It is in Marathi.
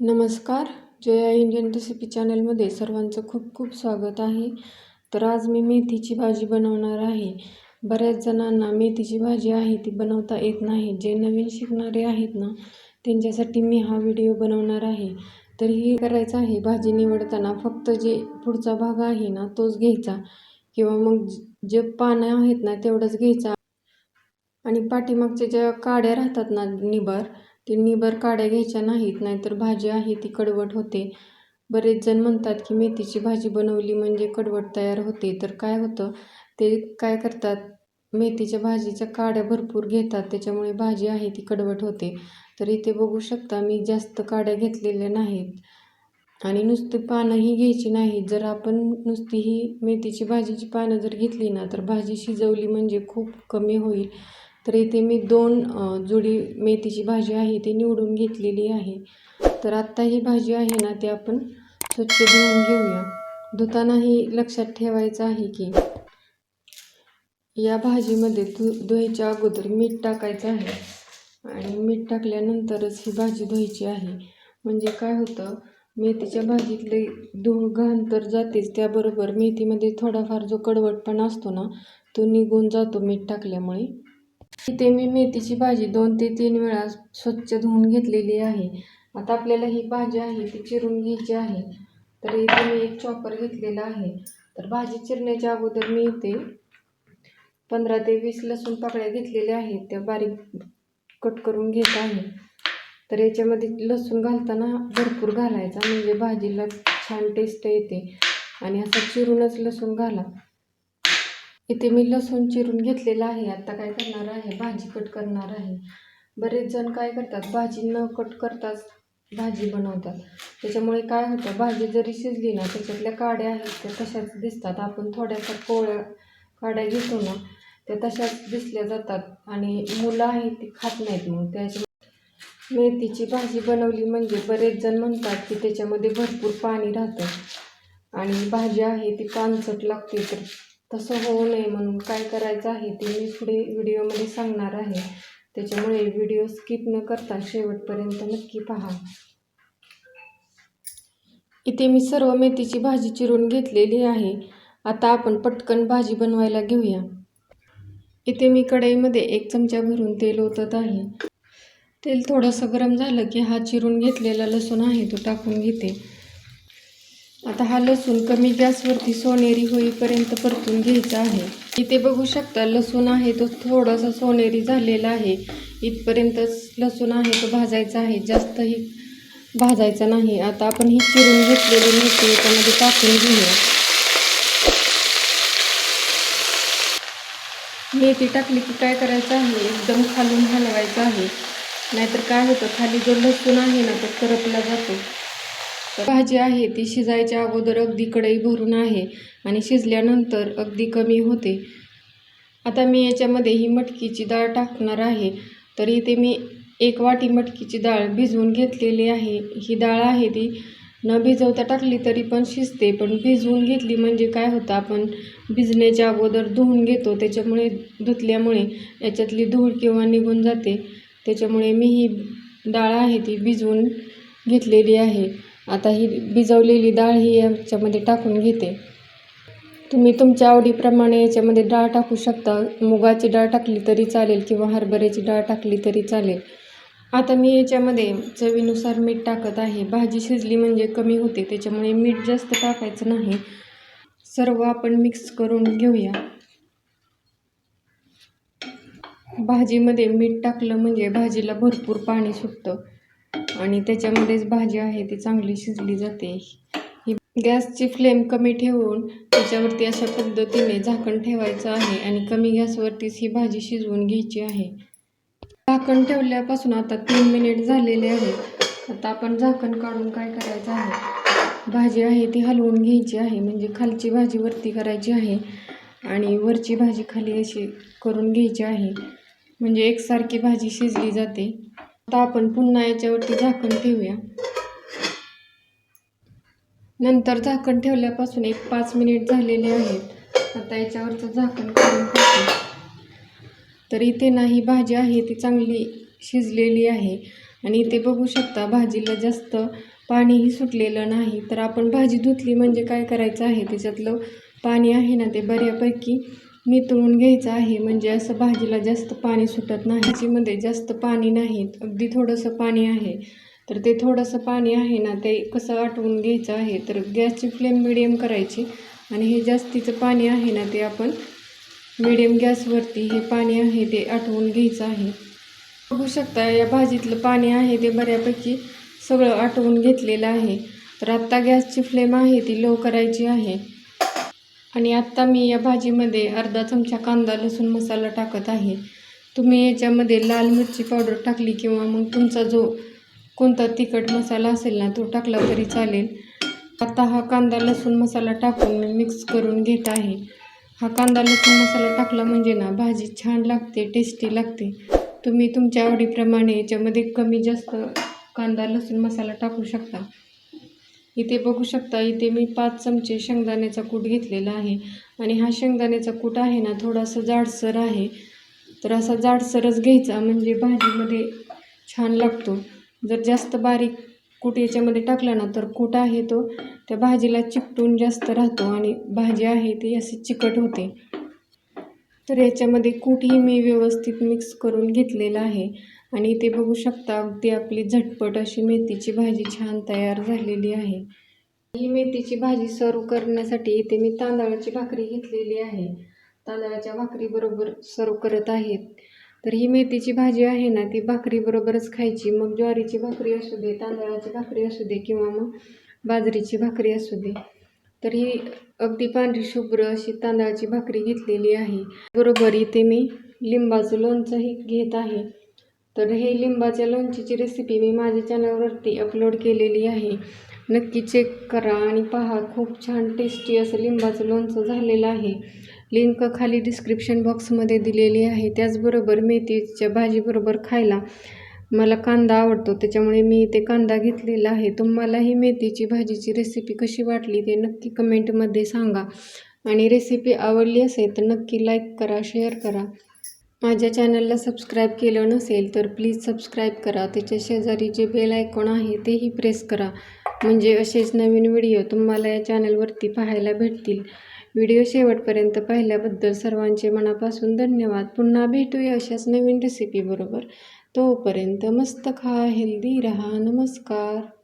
नमस्कार. जया इंडियन रेसिपी चॅनलमध्ये सर्वांचं खूप खूप स्वागत आहे. तर आज मी मेथीची भाजी बनवणार आहे. बऱ्याच जणांना मेथीची भाजी आहे ती बनवता येत नाही. जे नवीन शिकणारे आहेत ना त्यांच्यासाठी मी हा व्हिडिओ बनवणार आहे. तर हे करायचं आहे भाजी निवडताना फक्त जे पुढचा भाग आहे ना तोच घ्यायचा. किंवा मग जे पानं आहेत ना तेवढंच घ्यायचा. आणि पाठीमागच्या ज्या काड्या राहतात ना निबार ते निबर काड्या घ्यायच्या नाहीत नाहीतर भाजी आहे ती कडवट होते. बरेच जण म्हणतात की मेथीची भाजी बनवली म्हणजे कडवट तयार होते. तर काय होतं? ते काय करतात? मेथीच्या भाजीच्या काड्या भरपूर घेतात त्याच्यामुळे भाजी आहे ती कडवट होते. तर इथे बघू शकता मी जास्त काड्या घेतलेल्या नाहीत. आणि नुसती पानंही घ्यायची नाहीत. जर आपण नुसती ही मेथीची भाजीची पानं जर घेतली ना तर भाजी शिजवली म्हणजे खूप कमी होईल. तर इथे मी दोन जुडी मेथीची भाजी आहे ती निवडून घेतलेली आहे. तर आत्ता ही भाजी आहे ना ती आपण स्वच्छ धुवून घेऊया. धुतानाही लक्षात ठेवायचं आहे की या भाजीमध्ये धु धुवायच्या अगोदर मीठ टाकायचं आहे. आणि मीठ टाकल्यानंतरच ही भाजी धुवायची आहे. म्हणजे काय होतं मेथीच्या भाजीतले धूळ घाण तर जातेच त्याबरोबर मेथीमध्ये थोडाफार जो कडवटपणा असतो ना तो निघून जातो मीठ टाकल्यामुळे. इथे मी मेथीची भाजी दोन ते तीन वेळा स्वच्छ धुवून घेतलेली आहे. आता आपल्याला ही भाजी आहे ती चिरून घ्यायची आहे. तर इथे मी एक चॉपर घेतलेला आहे. तर भाजी चिरण्याच्या अगोदर मी इथे पंधरा ते वीस लसूण पाकळ्या घेतलेल्या आहेत त्या बारीक कट करून घेत आहे. तर याच्यामध्ये लसूण घालताना भरपूर घालायचा म्हणजे भाजीला छान टेस्ट येते. आणि असा चिरूनच लसूण घाला. इथे मी लसूण चिरून घेतलेला आहे. आता काय करणार आहे? भाजी कट करणार आहे. बरेच जण काय करतात? भाजी न कट करताच भाजी बनवतात. त्याच्यामुळे काय होतं? भाजी जरी शिजली ना त्याच्यातल्या काड्या आहेत त्या तशाच दिसतात. आपण थोड्याशा कोळ्या काड्या घेतो ना त्या तशाच दिसल्या जातात आणि मुलं आहेत ती खात नाहीत मग. त्याच्या मेथीची भाजी बनवली म्हणजे बरेच जण म्हणतात की त्याच्यामध्ये भरपूर पाणी राहतं आणि भाजी आहे ती पानसट लागते तर तसं होऊ नये म्हणून काय करायचं आहे ते मी पुढे व्हिडिओमध्ये सांगणार आहे. त्याच्यामुळे व्हिडिओ स्किप न करता शेवटपर्यंत नक्की पहा. इथे मी सर्व मेथीची भाजी चिरून घेतलेली आहे. आता आपण पटकन भाजी बनवायला घेऊया. इथे मी कढईमध्ये एक चमचा भरून तेल ओतत आहे. तेल थोडंसं गरम झालं की हा चिरून घेतलेला लसूण आहे तो टाकून घेते. आता हा लसूण कमी गॅसवरती सोनेरी होईपर्यंत परतून घ्यायचा आहे. इथे बघू शकता लसूण आहे तो थोडासा सोनेरी झालेला आहे. इथपर्यंतच लसूण आहे तो भाजायचा आहे. जास्तही भाजायचा नाही. आता आपण ही चिरून घेतलेली मेथी त्यामध्ये टाकून घेऊया. मेथी टाकली की काय करायचं आहे? एकदम खालून हलवायचं आहे. नाहीतर काय होतं? खाली जो लसूण आहे ना तो करपला जातो. भाजी आहे ती शिजायच्या अगोदर अगदी कढई भरून आहे आणि शिजल्यानंतर अगदी कमी होते. आता मी याच्यामध्ये ही मटकीची डाळ टाकणार आहे. तर इथे मी एक वाटी मटकीची डाळ भिजवून घेतलेली आहे. ही डाळ आहे ती न भिजवता टाकली तरी पण शिजते पण भिजवून घेतली म्हणजे काय होतं? आपण भिजण्याच्या अगोदर धुवून घेतो त्याच्यामुळे धुतल्यामुळे याच्यातली धूळ किंवा निघून जाते. त्याच्यामुळे मी ही डाळ आहे ती भिजवून घेतलेली आहे. आता ही भिजवलेली डाळ ही याच्यामध्ये टाकून घेते. तुम्ही तुमच्या आवडीप्रमाणे याच्यामध्ये डाळ टाकू शकता. मुगाची डाळ टाकली तरी चालेल किंवा हरभऱ्याची डाळ टाकली तरी चालेल. आता मी याच्यामध्ये चवीनुसार मीठ टाकत आहे. भाजी शिजली म्हणजे कमी होते त्याच्यामुळे मीठ जास्त टाकायचं नाही. सर्व आपण मिक्स करून घेऊया. भाजीमध्ये मीठ टाकलं म्हणजे भाजीला भरपूर पाणी सुटतं. आणि त्याच्यामध्येच भाजी आहे ती चांगली शिजली जाते. ही गॅसची फ्लेम कमी ठेवून त्याच्यावरती अशा पद्धतीने झाकण ठेवायचं आहे आणि कमी गॅसवरतीच ही भाजी शिजवून घ्यायची आहे. झाकण ठेवल्यापासून आता तीन मिनिट झालेले आहे आता आपण झाकण काढून काय करायचं आहे? भाजी आहे ती हलवून घ्यायची आहे म्हणजे खालची भाजी वरती करायची आहे आणि वरची भाजी खाली अशी करून घ्यायची आहे. म्हणजे एकसारखी भाजी शिजली जाते. आता आपण पुन्हा याच्यावरती झाकण ठेवूया. नंतर झाकण ठेवल्यापासून एक पाच मिनिट झालेले आहेत. आता याच्यावरचं झाकण काढून टाकू तर इथे ना ही भाजी आहे ती चांगली शिजलेली आहे. आणि इथे बघू शकता भाजीला जास्त पाणीही सुटलेलं नाही. तर आपण भाजी धुतली म्हणजे काय करायचं आहे? त्याच्यातलं पाणी आहे ना ते बऱ्यापैकी नितळून घ्यायचं आहे. म्हणजे असं भाजीला जास्त पाणी सुटत नाही. भाजीमध्ये जास्त पाणी नाही अगदी थोडंसं पाणी आहे. तर ते थोडंसं पाणी आहे ना ते कसं आटवून घ्यायचं आहे तर गॅसची फ्लेम मिडियम करायची. आणि हे जास्तीचं पाणी आहे ना ते आपण मिडियम गॅसवरती हे पाणी आहे ते आटवून घ्यायचं आहे. बघू शकता या भाजीतलं पाणी आहे ते बऱ्यापैकी सगळं आटवून घेतलेलं आहे. तर आत्ता गॅसची फ्लेम आहे ती लो करायची आहे. आणि आत्ता मी या भाजीमध्ये अर्धा चमचा कांदा लसूण मसाला टाकत आहे. तुम्ही याच्यामध्ये लाल मिरची पावडर टाकली किंवा मग तुमचा जो कोणता तिखट मसाला असेल ना तो टाकला तरी चालेल. आता हा कांदा लसूण मसाला टाकून मी मिक्स करून घेत आहे. हा कांदा लसूण मसाला टाकला म्हणजे ना भाजी छान लागते टेस्टी लागते. तुम्ही तुमच्या आवडीप्रमाणे याच्यामध्ये कमी जास्त कांदा लसूण मसाला टाकू शकता. इथे बघू शकता इथे मी पाच चमचे शेंगदाण्याचा कूट घेतलेला आहे. आणि हा शेंगदाण्याचा कूट आहे ना थोडासा जाडसर आहे. तर असा जाडसरच घ्यायचा म्हणजे भाजीमध्ये छान लागतो. जर जास्त बारीक कूट याच्यामध्ये टाकला ना तर कूट आहे तो. त्या भाजीला चिकटून जास्त राहतो आणि भाजी आहे ती अशी चिकट होते. तर याच्यामध्ये कूटही मी व्यवस्थित मिक्स करून घेतलेला आहे. आणि इथे बघू शकता अगदी आपली झटपट अशी मेथीची भाजी छान तयार झालेली आहे. ही मेथीची भाजी सर्व करण्यासाठी इथे मी तांदळाची भाकरी घेतलेली आहे. तांदळाच्या भाकरीबरोबर सर्व करत आहेत. तर ही मेथीची भाजी आहे ना ती भाकरीबरोबरच खायची. मग ज्वारीची भाकरी असू दे तांदळाची भाकरी असू दे किंवा मग बाजरीची भाकरी असू दे. तर ही अगदी पांढरी शुभ्र अशी तांदळाची भाकरी घेतलेली आहे. बरोबर इथे मी लिंबाचं लोणचंही घेत आहे. तर हे लिंबाच्या लोणचीची रेसिपी मी माझ्या चॅनलवरती अपलोड केलेली आहे. नक्की चेक करा आणि पहा खूप छान टेस्टी असं लिंबाचं लोणचं झालेलं आहे. लिंक खाली डिस्क्रिप्शन बॉक्समध्ये दिलेली आहे. त्याचबरोबर मेथीच्या भाजीबरोबर खायला मला कांदा आवडतो त्याच्यामुळे मी ते कांदा घेतलेला आहे. तुम्हाला ही मेथीची भाजीची रेसिपी कशी वाटली ते नक्की कमेंटमध्ये सांगा. आणि रेसिपी आवडली असेल तर नक्की लाईक करा शेअर करा. माझ्या चॅनलला सबस्क्राईब केलं नसेल तर प्लीज सबस्क्राईब करा. त्याच्या शेजारी जे बेल आयकॉन आहे तेही प्रेस करा. म्हणजे असेच नवीन व्हिडिओ तुम्हाला या चॅनलवरती पाहायला भेटतील. व्हिडिओ शेवटपर्यंत पाहिल्याबद्दल सर्वांचे मनापासून धन्यवाद. पुन्हा भेटूया अशाच नवीन रेसिपीबरोबर तोपर्यंत मस्त खा हेल्दी रहा. नमस्कार.